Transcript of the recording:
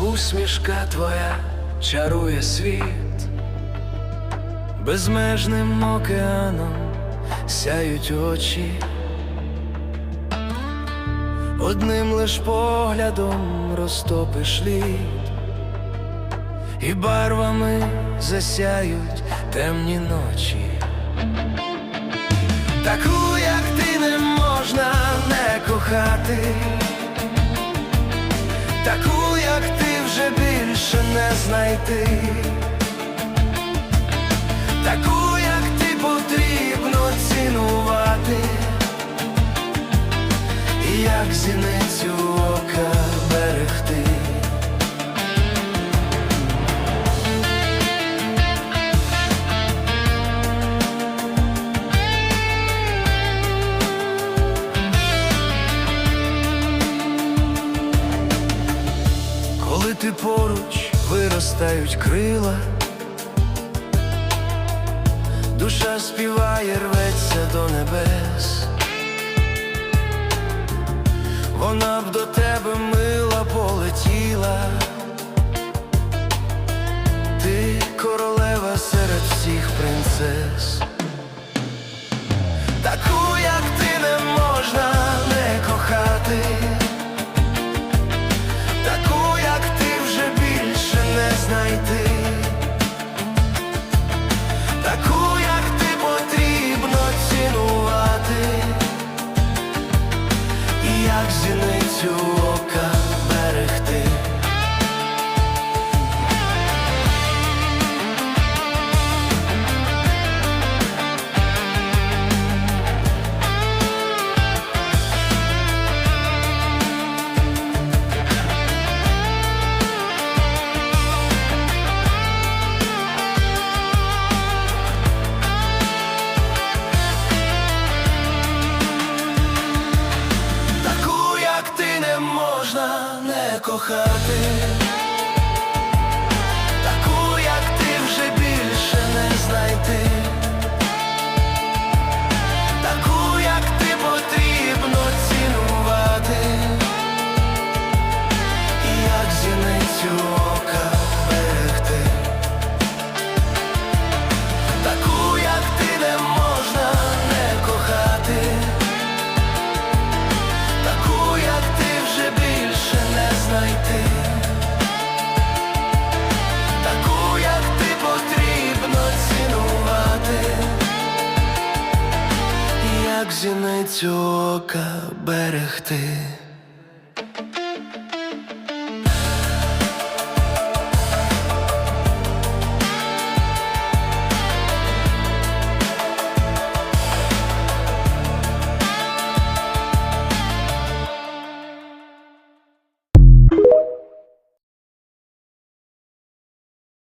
усмішка твоя чарує світ, безмежним океаном сяють очі, одним лиш поглядом розтопиш лід, і барвами засяють темні ночі. Таку, як ти, не можна знайти, таку, потрібно цінувати, як зіницю ока берегти. Ти поруч виростають крила, душа співає, рветься до небес, вона б до тебе мила полетіла, ти королева серед всіх принцес, як зіницю кохати, ока берегти.